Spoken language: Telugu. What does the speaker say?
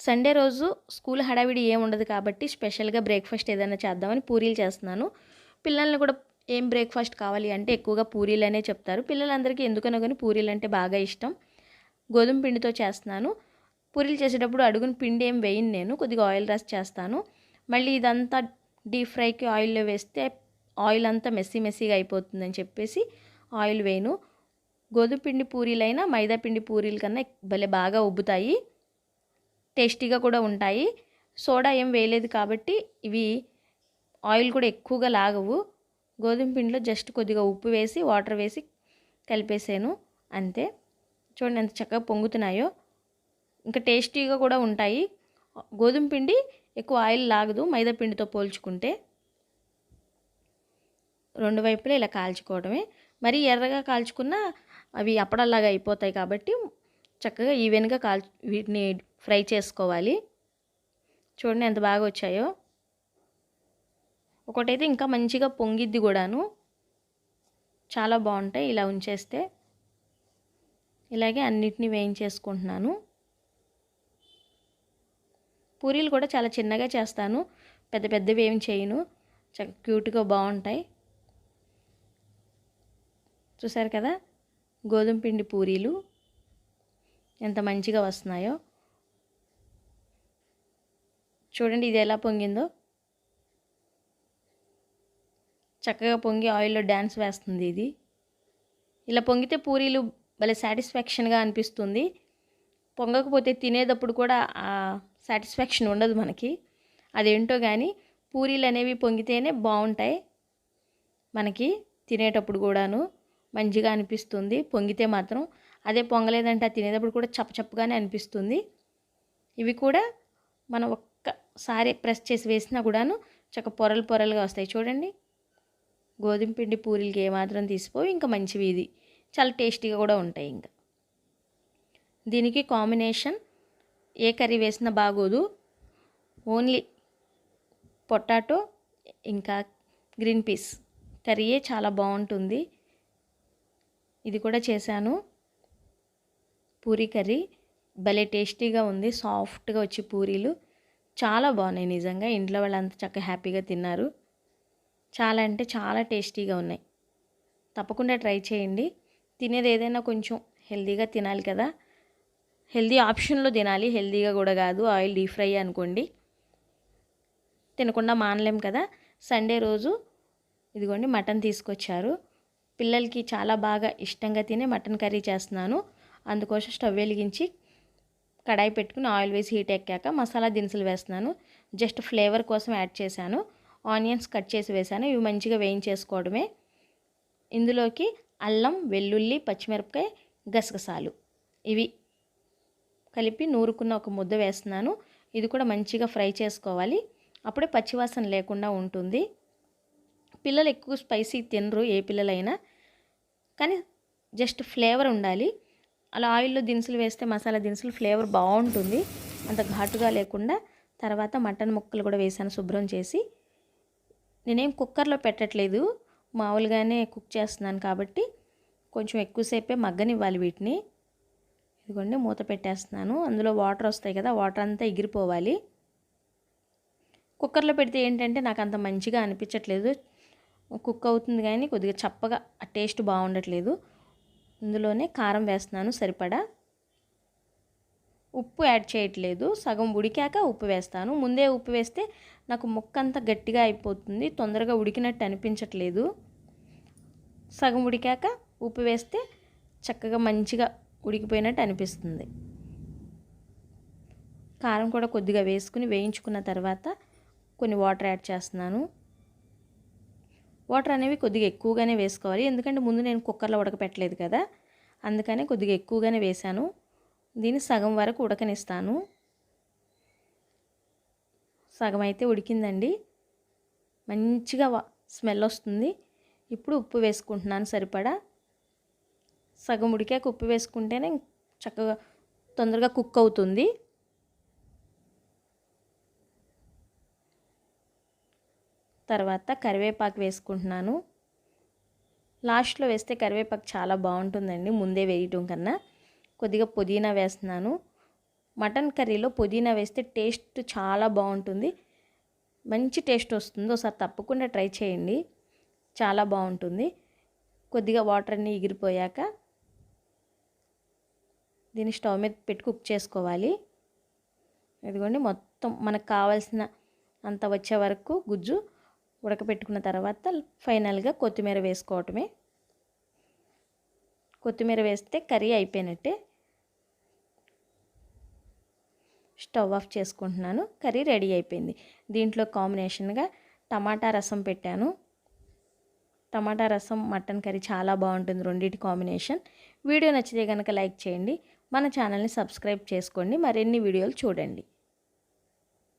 సండే రోజు స్కూల్ హడావిడి ఏం ఉండదు కాబట్టి స్పెషల్గా బ్రేక్ఫాస్ట్ ఏదైనా చేద్దామని పూరీలు చేస్తున్నాను. పిల్లల్ని కూడా ఏం బ్రేక్ఫాస్ట్ కావాలి అంటే ఎక్కువగా పూరీలు అనే చెప్తారు. పిల్లలందరికీ ఎందుకనో కానీ పూరీలు అంటే బాగా ఇష్టం. గోధుమ పిండితో చేస్తున్నాను. పూరీలు చేసేటప్పుడు అడుగున పిండి ఏం వేయను నేను కొద్దిగా ఆయిల్ రాసి చేస్తాను. మళ్ళీ ఇదంతా డీప్ ఫ్రైకి ఆయిల్లో వేస్తే ఆయిల్ అంతా మెస్సీ మెస్సీగా అయిపోతుందని చెప్పేసి ఆయిల్ వేయను. గోధుమ పిండి పూరీలైనా మైదా పిండి పూరీల కన్నా భలే బాగా ఉబ్బుతాయి. టేస్టీగా కూడా ఉంటాయి. సోడా ఏం వేయలేదు కాబట్టి ఇవి ఆయిల్ కూడా ఎక్కువగా లాగవు. గోధుమ పిండిలో జస్ట్ కొద్దిగా ఉప్పు వేసి వాటర్ వేసి కలిపేసాను. అంతే. చూడండి ఎంత చక్కగా పొంగుతున్నాయో. ఇంకా టేస్టీగా కూడా ఉంటాయి. గోధుమ పిండి ఎక్కువ ఆయిల్ లాగదు మైదా పిండితో పోల్చుకుంటే. రెండు వైపులా ఇలా కాల్చుకోవడమే. మరి ఎర్రగా కాల్చుకున్న అవి అప్పడల్లాగా అయిపోతాయి కాబట్టి చక్కగా ఈవెన్గా కాల్ వీటిని ఫ్రై చేసుకోవాలి. చూడండి ఎంత బాగా వచ్చాయో. ఒకటైతే ఇంకా మంచిగా పొంగిద్ది కూడాను. చాలా బాగుంటాయి ఇలా ఉంచేస్తే. ఇలాగే అన్నిటిని వేయించేసుకుంటున్నాను. పూరీలు కూడా చాలా చిన్నగా చేస్తాను. పెద్ద పెద్దవి ఏమి చేయను. చక్క క్యూట్గా బాగుంటాయి. చూసారు కదా? గోధుమ పిండి పూరీలు. ఎంత మంచిగా వస్తున్నాయో. చూడండి ఇది ఎలా పొంగిందో. చక్కగా పొంగి ఆయిల్లో డ్యాన్స్ వేస్తుంది ఇది. ఇలా పొంగితే పూరీలు భలే సాటిస్ఫాక్షన్గా అనిపిస్తుంది. పొంగకపోతే తినేటప్పుడు కూడా ఆ సాటిస్ఫాక్షన్ ఉండదు మనకి. అదేంటో కానీ పూరీలు అనేవి పొంగితేనే బాగుంటాయి మనకి తినేటప్పుడు కూడాను. మంచిగా అనిపిస్తుంది. పొంగితే మాత్రం అదే పొంగలేదంటే తినేటప్పుడు కూడా చప్పచప్పగానే అనిపిస్తుంది. ఇవి కూడా మనం ఒక్కసారి ప్రెస్ చేసి వేసినా కూడాను చక్క పొరలు పొరలుగా వస్తాయి. చూడండి. గోధుమ పిండి పూరీలకి ఏమాత్రం తీసిపోయి ఇంకా మంచివి ఇది. చాలా టేస్టీగా కూడా ఉంటాయి ఇంకా. దీనికి కాంబినేషన్ ఏ కర్రీ వేసినా బాగోదు. ఓన్లీ పొటాటో ఇంకా గ్రీన్ పీస్. కర్రీయే చాలా బాగుంటుంది. ఇది కూడా చేశాను. పూరీ కర్రీ. భలే టేస్టీగా ఉంది సాఫ్ట్గా వచ్చి పూరీలు. చాలా బాగున్నాయి నిజంగా ఇంట్లో వాళ్ళంతా చక్కగా హ్యాపీగా తిన్నారు. చాలా అంటే చాలా టేస్టీగా ఉన్నాయి. తప్పకుండా ట్రై చేయండి. తినేది ఏదైనా కొంచెం హెల్తీగా తినాలి కదా. హెల్తీ ఆప్షన్లో తినాలి హెల్తీగా కూడా కాదు ఆయిల్ డీప్ ఫ్రై అనుకోండి. తినకుండా మానలేం కదా. సండే రోజు ఇదిగోండి మటన్ తీసుకొచ్చారు. పిల్లలకి చాలా బాగా ఇష్టంగా తినే మటన్ కర్రీ చేస్తున్నాను. అందుకోసం స్టవ్ వెలిగించి కడాయి పెట్టుకుని ఆయిల్ వేసి హీట్ ఎక్కాక మసాలా దినుసులు వేస్తున్నాను. జస్ట్ ఫ్లేవర్ కోసం యాడ్ చేశాను. ఆనియన్స్ కట్ చేసి వేసాను ఇవి మంచిగా వేయించేసుకోవడమే. ఇందులోకి అల్లం వెల్లుల్లి పచ్చిమిరపకాయ గసగసాలు. ఇవి కలిపి నూరుకున్న ఒక ముద్ద వేస్తున్నాను. ఇది కూడా మంచిగా ఫ్రై చేసుకోవాలి. అప్పుడే పచ్చివాసన లేకుండా ఉంటుంది. పిల్లలు ఎక్కువ స్పైసీ తినరు ఏ పిల్లలైనా. కానీ జస్ట్ ఫ్లేవర్ ఉండాలి. అలా ఆయిల్లో దినుసులు వేస్తే మసాలా దినుసులు ఫ్లేవర్ బాగుంటుంది. అంత ఘాటుగా లేకుండా తర్వాత మటన్ ముక్కలు కూడా వేసాను శుభ్రం చేసి. నేనేం కుక్కర్లో పెట్టట్లేదు. మామూలుగానే కుక్ చేస్తున్నాను కాబట్టి కొంచెం ఎక్కువసేపే మగ్గనివ్వాలి వీటిని. ఇదిగోండి మూత పెట్టేస్తున్నాను. అందులో వాటర్ వస్తాయి కదా వాటర్ అంతా ఎగిరిపోవాలి. కుక్కర్లో పెడితే ఏంటంటే నాకు అంత మంచిగా అనిపించట్లేదు. కుక్ అవుతుంది కానీ కొద్దిగా చప్పగా ఆ టేస్ట్ బాగుండట్లేదు. ఇందులోనే కారం వేస్తున్నాను సరిపడా. ఉప్పు యాడ్ చేయట్లేదు సగం ఉడికాక ఉప్పు వేస్తాను. ముందే ఉప్పు వేస్తే నాకు ముక్క అంతా గట్టిగా అయిపోతుంది తొందరగా ఉడికినట్టు అనిపించట్లేదు. సగం ఉడికాక ఉప్పు వేస్తే చక్కగా మంచిగా ఉడికిపోయినట్టు అనిపిస్తుంది. కారం కూడా కొద్దిగా వేసుకుని వేయించుకున్న తర్వాత కొన్ని వాటర్ యాడ్ చేస్తున్నాను. వాటర్ అనేవి కొద్దిగా ఎక్కువగానే వేసుకోవాలి. ఎందుకంటే ముందు నేను కుక్కర్లో ఉడకపెట్టలేదు కదా. అందుకనే కొద్దిగా ఎక్కువగానే వేశాను. దీన్ని సగం వరకు ఉడకనిస్తాను. సగం అయితే ఉడికిందండి. మంచిగా స్మెల్ వస్తుంది. ఇప్పుడు ఉప్పు వేసుకుంటున్నాను సరిపడా. సగం ఉడికాక ఉప్పు వేసుకుంటేనే చక్కగా తొందరగా కుక్ అవుతుంది. తర్వాత కరివేపాకు వేసుకుంటున్నాను. లాస్ట్లో వేస్తే కరివేపాకు చాలా బాగుంటుందండి ముందే వేయటం కన్నా. కొద్దిగా పుదీనా వేస్తున్నాను. మటన్ కర్రీలో పుదీనా వేస్తే టేస్ట్ చాలా బాగుంటుంది. మంచి టేస్ట్ వస్తుంది. ఒకసారి తప్పకుండా ట్రై చేయండి. చాలా బాగుంటుంది. కొద్దిగా వాటర్ అన్నీ ఎగిరిపోయాక దీన్ని స్టవ్ మీద పెట్టి కుక్ చేసుకోవాలి. ఇదిగోండి మొత్తం మనకు కావాల్సిన అంత వచ్చే వరకు గుజ్జు. ఉడకపెట్టుకున్న తర్వాత ఫైనల్గా కొత్తిమీర వేసుకోవటమే. కొత్తిమీర వేస్తే కర్రీ అయిపోయినట్టే. స్టవ్ ఆఫ్ చేసుకుంటున్నాను. కర్రీ రెడీ అయిపోయింది. దీంట్లో కాంబినేషన్గా టమాటా రసం పెట్టాను. టమాటా రసం మటన్ కర్రీ చాలా బాగుంటుంది రెండింటి కాంబినేషన్. వీడియో నచ్చితే కనుక లైక్ చేయండి. మన ఛానల్ని సబ్స్క్రైబ్ చేసుకోండి. మరిన్ని వీడియోలు చూడండి.